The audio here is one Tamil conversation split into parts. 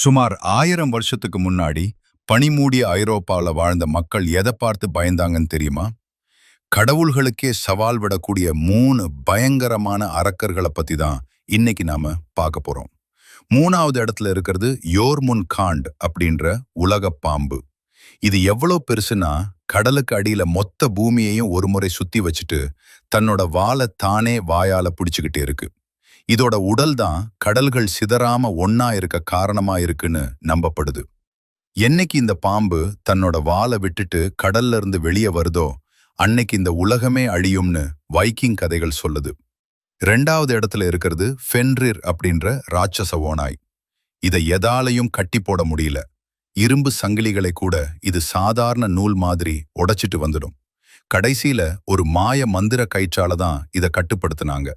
சுமார் ஆயிரம் வருஷத்துக்கு முன்னாடி பனிமூடிய ஐரோப்பால வாழ்ந்த மக்கள் எதை பார்த்து பயந்தாங்கன்னு தெரியுமா? கடவுள்களுக்கே சவால் விடக்கூடிய மூணு பயங்கரமான அரக்கர்களை பத்தி தான் இன்னைக்கு நாம பார்க்க போறோம். மூணாவது இடத்துல இருக்கிறது யோர்முன் காண்ட் அப்படின்ற உலகப் பாம்பு. இது எவ்வளோ பெருசுனா கடலுக்கு அடியில மொத்த பூமியையும் ஒரு முறை சுத்தி வச்சுட்டு தன்னோட வாழை தானே வாயால பிடிச்சிக்கிட்டே இருக்கு. இதோட உடல் தான் கடல்கள் சிதறாம ஒன்னா இருக்க காரணமா இருக்குன்னு நம்பப்படுது. என்னைக்கு இந்த பாம்பு தன்னோட வாலை விட்டுட்டு கடல்ல இருந்து வெளியே வருதோ அன்னைக்கு இந்த உலகமே அழியும்னு வைக்கிங் கதைகள் சொல்லுது. ரெண்டாவது இடத்துல இருக்கிறது ஃபென்ரிர் அப்படின்ற ராட்சச ஓநாய். இதை எதாலையும் கட்டி போட முடியல. இரும்பு சங்கிலிகளை கூட இது சாதாரண நூல் மாதிரி உடைச்சிட்டு வந்துடும். கடைசியில ஒரு மாய மந்திர கயிற்றால தான் இதை கட்டுப்படுத்துனாங்க.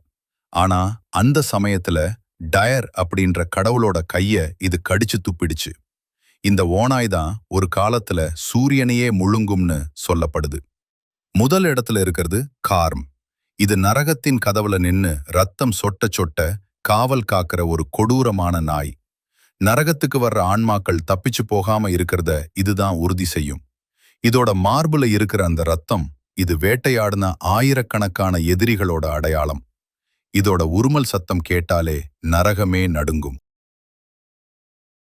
ஆனா அந்த சமயத்துல டயர் அப்படின்ற கடவுளோட கைய இது கடிச்சு துப்பிடுச்சு. இந்த ஓநாய் தான் ஒரு காலத்துல சூரியனையே முழுங்கும்னு சொல்லப்படுது. முதல் இடத்துல இருக்கிறது கார்ம். இது நரகத்தின் கதவுல நின்னு ரத்தம் சொட்ட சொட்ட காவல் காக்கிற ஒரு கொடூரமான நாய். நரகத்துக்கு வர்ற ஆன்மாக்கள் தப்பிச்சு போகாம இருக்கிறத இதுதான் உறுதி செய்யும். இதோட மார்புல இருக்கிற அந்த ரத்தம் இது வேட்டையாடின ஆயிரக்கணக்கான எதிரிகளோட அடையாளம். இதோட உருமல் சத்தம் கேட்டாலே நரகமே நடுங்கும்.